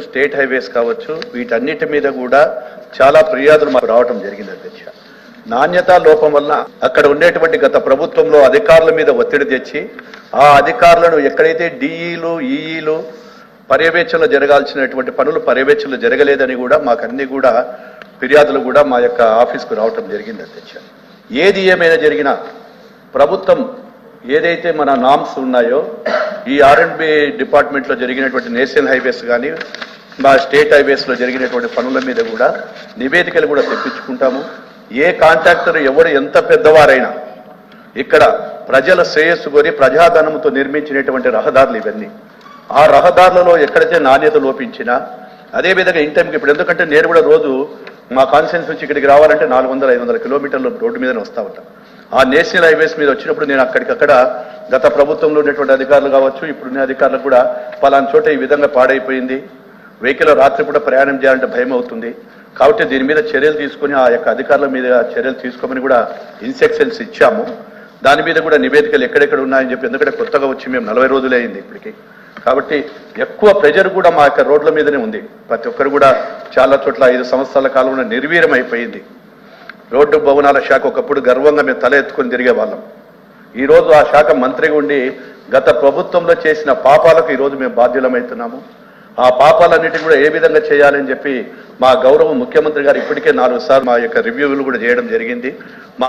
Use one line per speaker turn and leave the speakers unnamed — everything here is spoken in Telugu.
స్టేట్ హైవేస్ కావచ్చు వీటన్నిటి మీద కూడా చాలా ఫిర్యాదులు మాకు రావటం జరిగింది అధ్యక్ష. నాణ్యత లోపం వల్ల అక్కడ ఉండేటువంటి గత ప్రభుత్వంలో అధికారుల మీద ఒత్తిడి తెచ్చి ఆ అధికారులను ఎక్కడైతే డిఈలు ఈఈలు పర్యవేక్షణలో జరగాల్సినటువంటి పనులు పర్యవేక్షణలో జరగలేదని కూడా మాకన్నీ కూడా ఫిర్యాదులు కూడా మా యొక్క ఆఫీస్కు రావటం జరిగింది అధ్యక్ష. ఏది ఏమైనా జరిగినా ప్రభుత్వం ఏదైతే మన నామ్స్ ఉన్నాయో ఈ ఆర్ అండ్ బి డిపార్ట్మెంట్లో జరిగినటువంటి నేషనల్ హైవేస్ కానీ మా స్టేట్ హైవేస్లో జరిగినటువంటి పనుల మీద కూడా నివేదికలు కూడా తెప్పించుకుంటాము. ఏ కాంట్రాక్టర్ ఎవరు ఎంత పెద్దవారైనా ఇక్కడ ప్రజల శ్రేయస్సు కోరి ప్రజాధనంతో నిర్మించినటువంటి రహదారులు ఇవన్నీ. ఆ రహదారులలో ఎక్కడైతే నాణ్యత లోపించినా అదేవిధంగా ఇన్ టైంకి ఇప్పుడు ఎందుకంటే నేను కూడా రోజు మా కాన్స్టిట్యూన్స్ నుంచి ఇక్కడికి రావాలంటే నాలుగు వందల ఐదు వందల కిలోమీటర్లు రోడ్డు మీదనే వస్తూ ఉంటాం. ఆ నేషనల్ హైవేస్ మీద వచ్చినప్పుడు నేను అక్కడికక్కడ గత ప్రభుత్వంలో ఉన్నటువంటి అధికారులు కావచ్చు ఇప్పుడున్న అధికారులు కూడా పలానా చోట ఈ విధంగా పాడైపోయింది. వెహికల్ రాత్రి కూడా ప్రయాణం చేయాలంటే భయం అవుతుంది. కాబట్టి దీని మీద చర్యలు తీసుకొని ఆ యొక్క అధికారుల మీద చర్యలు తీసుకోమని కూడా ఇన్స్ట్రక్షన్స్ ఇచ్చాము. దాని మీద కూడా నివేదికలు ఎక్కడెక్కడ ఉన్నాయని చెప్పి ఎందుకంటే కొత్తగా వచ్చి మేము నలభై రోజులే అయింది ఇప్పటికి. కాబట్టి ఎక్కువ ప్రెజర్ కూడా మా యొక్క రోడ్ల మీదనే ఉంది. ప్రతి ఒక్కరు కూడా చాలా చోట్ల ఐదు సంవత్సరాల కాలంలో నిర్వీర్యం అయిపోయింది. రోడ్డు భవనాల శాఖ ఒకప్పుడు గర్వంగా మేము తల ఎత్తుకొని తిరిగే వాళ్ళం ఈ రోజు ఆ శాఖ మంత్రిగా ఉండి గత ప్రభుత్వంలో చేసిన పాపాలకు ఈ రోజు మేము బాధ్యులమవుతున్నాము ఆ పాపాలన్నిటిని కూడా ఏ విధంగా చేయాలని చెప్పి మా గౌరవ ముఖ్యమంత్రి గారు ఇప్పటికే నాలుగు సార్లు మా యొక్క రివ్యూలు కూడా చేయడం జరిగింది. మా